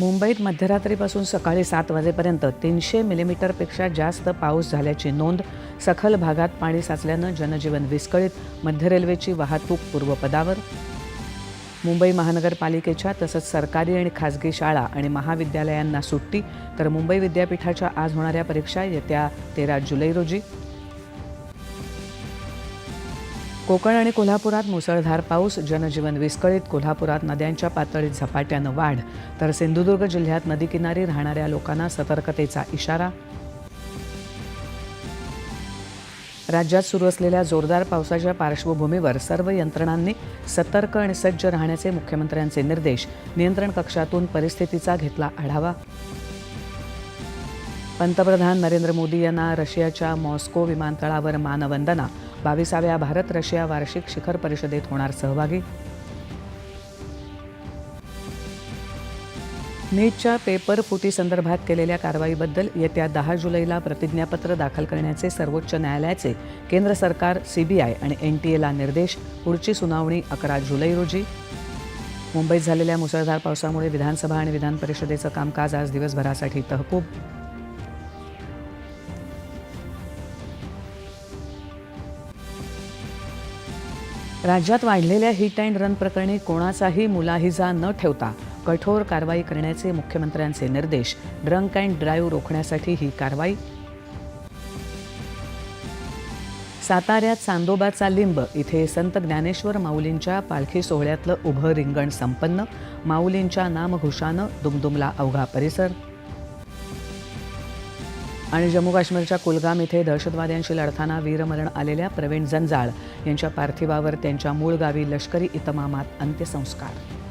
मुंबईत मध्यरात्रीपासून सकाळी सात वाजेपर्यंत तीनशे मिलीमीटरपेक्षा जास्त पाऊस झाल्याची नोंद सखल भागात पाणी साचल्यानं जनजीवन विस्कळीत मध्य रेल्वेची वाहतूक पूर्वपदावर. मुंबई महानगरपालिकेच्या तसंच सरकारी आणि खाजगी शाळा आणि महाविद्यालयांना सुट्टी तर मुंबई विद्यापीठाच्या आज होणाऱ्या परीक्षा येत्या तेरा जुलै रोजी. कोकण आणि कोल्हापुरात मुसळधार पाऊस जनजीवन विस्कळीत कोल्हापुरात नद्यांच्या पातळीत झपाट्यानं वाढ. तर सिंधुदुर्ग जिल्ह्यात नदीकिनारी राहणाऱ्या लोकांना सतर्कतेचा इशारा. राज्यात सुरू असलेल्या जोरदार पावसाच्या पार्श्वभूमीवर सर्व यंत्रणांनी सतर्क आणि सज्ज राहण्याचे मुख्यमंत्र्यांचे निर्देश. नियंत्रण कक्षातून परिस्थितीचा घेतला आढावा. पंतप्रधान नरेंद्र मोदी यांना रशियाच्या मॉस्को विमानतळावर मानवंदना. बावीसाव्या भारत रशिया वार्षिक शिखर परिषदेत होणार सहभागी. नीटच्या पेपर फुटीसंदर्भात केलेल्या कारवाईबद्दल येत्या दहा जुलैला प्रतिज्ञापत्र दाखल करण्याचे सर्वोच्च न्यायालयाचे केंद्र सरकार सीबीआय आणि एन टी एला निर्देश. पुढची सुनावणी अकरा जुलै रोजी. मुंबईत झालेल्या मुसळधार पावसामुळे विधानसभा आणि विधान परिषदेचं कामकाज आज दिवसभरासाठी तहकूब. राज्यात वाढलेल्या हिट अँड रन प्रकरणी कोणाचाही मुलाहिजा न ठेवता कठोर कारवाई करण्याचे मुख्यमंत्र्यांचे निर्देश. ड्रंक अँड ड्राईव्ह रोखण्यासाठी ही कारवाई. साताऱ्यात चांदोबाचा लिंब. इथे संत ज्ञानेश्वर माऊलींच्या पालखी सोहळ्यातलं उभं रिंगण संपन्न. माऊलींच्या नामघोषानं दुमदुमला अवघा परिसर. आणि जम्मू काश्मीरच्या कुलगाम इथे दहशतवाद्यांशी लढताना वीरमरण आलेल्या प्रवीण जंजाळ यांच्या पार्थिवावर त्यांच्या मूळ गावी लष्करी इतमामात अंत्यसंस्कार.